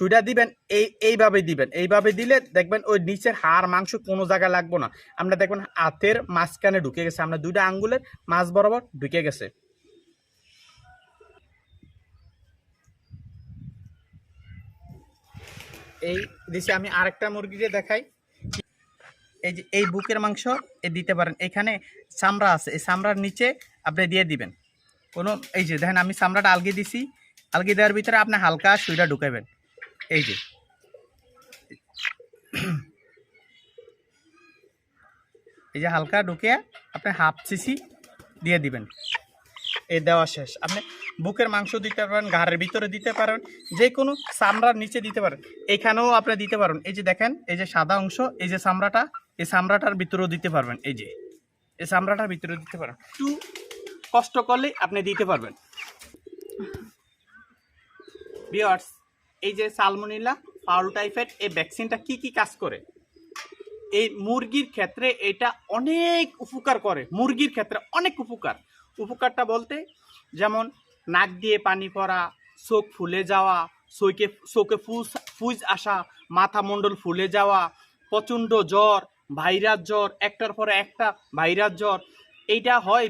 সুইটা দিবেন, এই এইভাবে দিবেন। এইভাবে দিলে দেখবেন ওই নিচের হাড়, মাংস কোনো জায়গায় লাগবো না। আমরা দেখবেন হাতের মাঝখানে ঢুকে গেছে। আমরা দুইটা আঙ্গুলের মাছ বরাবর ঢুকে গেছে। এই দিছে, আমি আরেকটা মুরগিকে দেখাই। এই যে, এই বুকের মাংস এ দিতে পারেন। এখানে চামড়া আছে। এই চামড়ার নিচে আপনি দিয়ে দিবেন। কোনো, এই যে দেখেন, আমি চামড়াটা আলগি দিছি। আলগি দেওয়ার ভিতরে আপনি হালকা সুইটা ঢুকাবেন এই যে। এই যে হালকা ঢুকে আপনি হাফ সিসি দিয়ে দিবেন। এই দেওয়া শেষ। আপনি বুকের মাংস দিতে পারেন, ঘাড়ের ভিতরে দিতে পারেন, যে কোনো চামড়ার নিচে দিতে পারেন। এখানেও আপনি দিতে পারেন। এই যে দেখেন, এই যে সাদা অংশ, এই যে চামড়াটা, এই চামড়াটার ভিতরেও দিতে পারবেন। এই যে, এই চামড়াটার ভিতরে দিতে পারেন। একটু কষ্ট করলে আপনি দিতে পারবেন। বিয়ার্স এই যে সালমোনিলা ফাউল এই ভ্যাকসিনটা কি কি কাজ করে? এই মুরগির ক্ষেত্রে এটা অনেক উপকার করে, মুরগির ক্ষেত্রে অনেক উপকার। উপকারটা বলতে যেমন নাক দিয়ে পানি পড়া, চোখ ফুলে যাওয়া, চোখে চোখে ফুস ফুজ আসা, মাথা মণ্ডল ফুলে যাওয়া, প্রচণ্ড জ্বর, ভাইরাস জ্বর, একটার পরে একটা ভাইরাস জ্বর, এইটা হয়